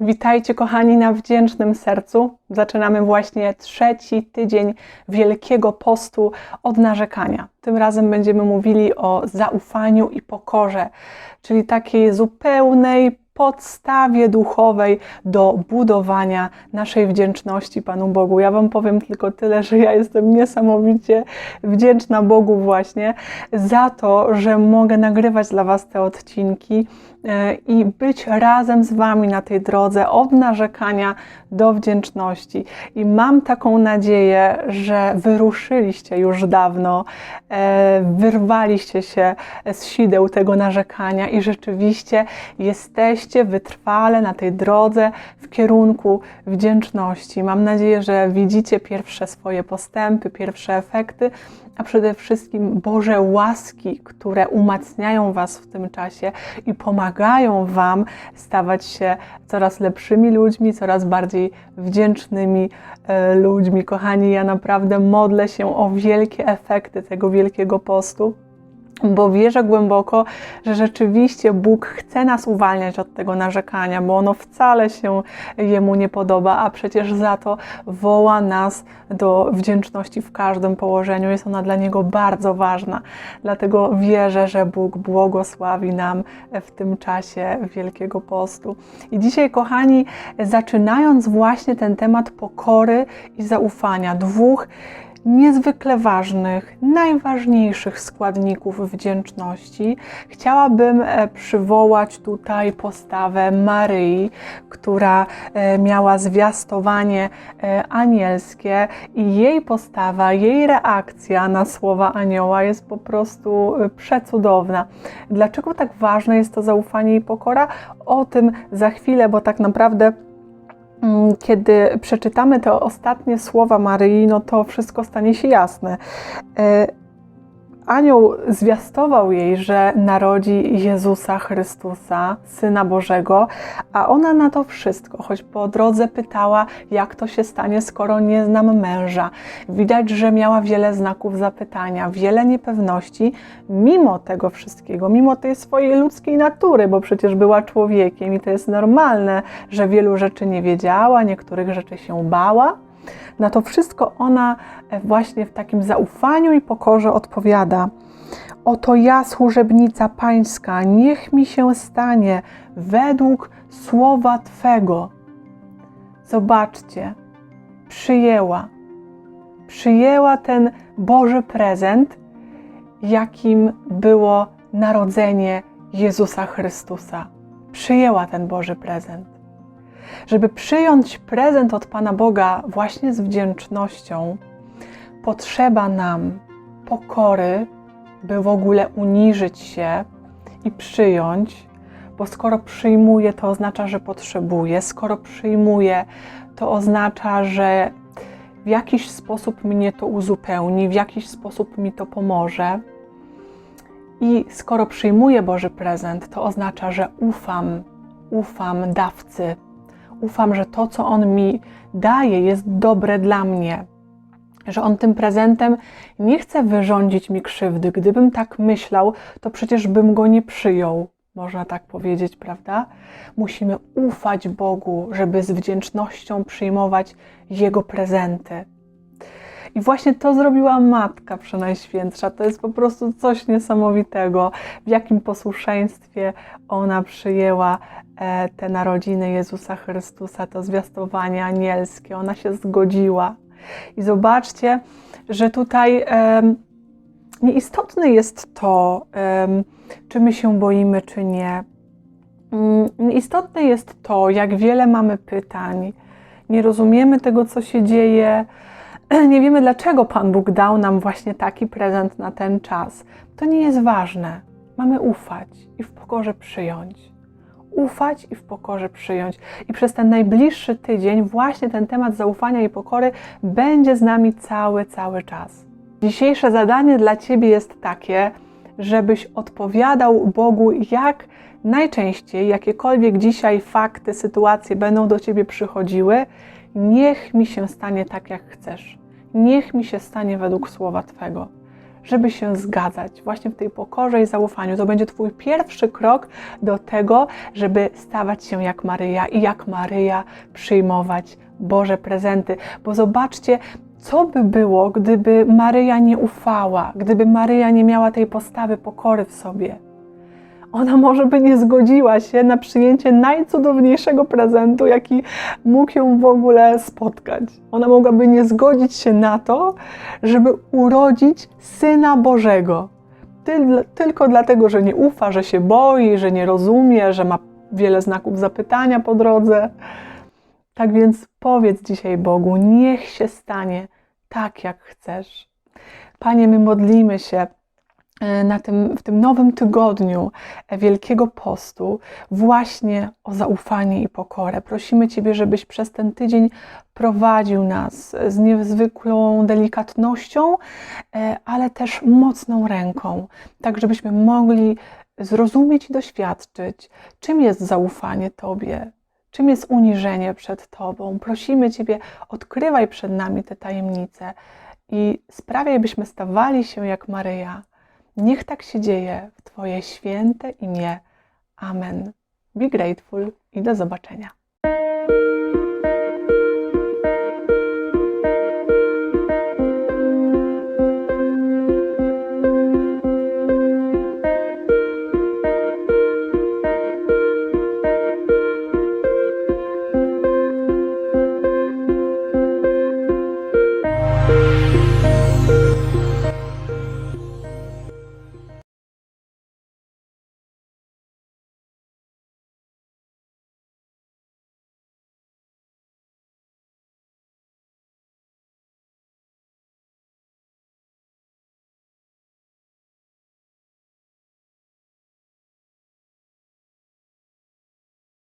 Witajcie, kochani, na wdzięcznym sercu. Zaczynamy właśnie trzeci tydzień Wielkiego Postu od narzekania. Tym razem będziemy mówili o zaufaniu i pokorze, czyli takiej zupełnej podstawie duchowej do budowania naszej wdzięczności Panu Bogu. Ja Wam powiem tylko tyle, że ja jestem niesamowicie wdzięczna Bogu właśnie za to, że mogę nagrywać dla Was te odcinki i być razem z Wami na tej drodze od narzekania do wdzięczności. I mam taką nadzieję, że wyruszyliście już dawno, e, wyrwaliście się z sideł tego narzekania i rzeczywiście jesteście wytrwale na tej drodze w kierunku wdzięczności. Mam nadzieję, że widzicie pierwsze swoje postępy, pierwsze efekty a przede wszystkim Boże łaski, które umacniają Was w tym czasie i pomagają Wam stawać się coraz lepszymi ludźmi, coraz bardziej wdzięcznymi e, ludźmi. Kochani, ja naprawdę modlę się o wielkie efekty tego wielkiego postu bo wierzę głęboko, że rzeczywiście Bóg chce nas uwalniać od tego narzekania, bo ono wcale się Jemu nie podoba, a przecież za to woła nas do wdzięczności w każdym położeniu. Jest ona dla Niego bardzo ważna. Dlatego wierzę, że Bóg błogosławi nam w tym czasie Wielkiego Postu. I dzisiaj, kochani, zaczynając właśnie ten temat pokory i zaufania, dwóch niezwykle ważnych, najważniejszych składników wdzięczności, chciałabym e, przywołać tutaj postawę Maryi, która e, miała zwiastowanie e, anielskie i jej postawa, jej reakcja na słowa anioła jest po prostu przecudowna. Dlaczego tak ważne jest to zaufanie i pokora? O tym za chwilę, bo tak naprawdę kiedy przeczytamy te ostatnie słowa Maryi, no to wszystko stanie się jasne. Anioł zwiastował jej, że narodzi Jezusa Chrystusa, Syna Bożego, a ona na to wszystko, choć po drodze pytała, jak to się stanie, skoro nie znam męża. Widać, że miała wiele znaków zapytania, wiele niepewności, mimo tego wszystkiego, mimo tej swojej ludzkiej natury, bo przecież była człowiekiem i to jest normalne, że wielu rzeczy nie wiedziała, niektórych rzeczy się bała na to wszystko ona e, właśnie w takim zaufaniu i pokorze odpowiada. Oto ja, służebnica Pańska, niech mi się stanie według słowa Twego. Zobaczcie, przyjęła, przyjęła ten Boży prezent, jakim było narodzenie Jezusa Chrystusa. Przyjęła ten Boży prezent. Żeby przyjąć prezent od Pana Boga właśnie z wdzięcznością, potrzeba nam pokory, by w ogóle uniżyć się i przyjąć, bo skoro przyjmuję, to oznacza, że potrzebuję, skoro przyjmuję, to oznacza, że w jakiś sposób mnie to uzupełni, w jakiś sposób mi to pomoże. I skoro przyjmuję Boży prezent, to oznacza, że ufam, ufam dawcy ufam, że to, co On mi daje, jest dobre dla mnie. Że On tym prezentem nie chce wyrządzić mi krzywdy. Gdybym tak myślał, to przecież bym go nie przyjął. Można tak powiedzieć, prawda? Musimy ufać Bogu, żeby z wdzięcznością przyjmować Jego prezenty. I właśnie to zrobiła Matka Przenajświętsza. To jest po prostu coś niesamowitego, w jakim posłuszeństwie ona przyjęła e, te narodziny Jezusa Chrystusa, to zwiastowanie anielskie. Ona się zgodziła. I zobaczcie, że tutaj nieistotne jest to, czy my się boimy, czy nie. Mm, istotne jest to, jak wiele mamy pytań. Nie rozumiemy tego, co się dzieje, nie wiemy, dlaczego Pan Bóg dał nam właśnie taki prezent na ten czas. To nie jest ważne. Mamy ufać i w pokorze przyjąć. Ufać i w pokorze przyjąć. I przez ten najbliższy tydzień właśnie ten temat zaufania i pokory będzie z nami cały, cały czas. Dzisiejsze zadanie dla Ciebie jest takie, żebyś odpowiadał Bogu, jak najczęściej, jakiekolwiek dzisiaj fakty, sytuacje będą do Ciebie przychodziły, niech mi się stanie tak, jak chcesz. Niech mi się stanie według słowa Twego. żeby się zgadzać właśnie w tej pokorze i zaufaniu. To będzie Twój pierwszy krok do tego, żeby stawać się jak Maryja i jak Maryja przyjmować Boże prezenty. Bo zobaczcie, co by było, gdyby Maryja nie ufała, gdyby Maryja nie miała tej postawy pokory w sobie. Ona może by nie zgodziła się na przyjęcie najcudowniejszego prezentu, jaki mógł ją w ogóle spotkać. Ona mogłaby nie zgodzić się na to, żeby urodzić syna Bożego. Tyl, tylko dlatego, że nie ufa, że się boi, że nie rozumie, że ma wiele znaków zapytania po drodze. Tak więc powiedz dzisiaj Bogu, niech się stanie tak, jak chcesz. Panie, my modlimy się na tym, w tym nowym tygodniu Wielkiego Postu właśnie o zaufanie i pokorę. Prosimy Ciebie, żebyś przez ten tydzień prowadził nas z niezwykłą delikatnością, e, ale też mocną ręką, tak żebyśmy mogli zrozumieć i doświadczyć, czym jest zaufanie Tobie, czym jest uniżenie przed Tobą. Prosimy Ciebie, odkrywaj przed nami te tajemnice i sprawiaj, byśmy stawali się jak Maryja. Niech tak się dzieje w Twoje święte imię. Amen. Be grateful i do zobaczenia.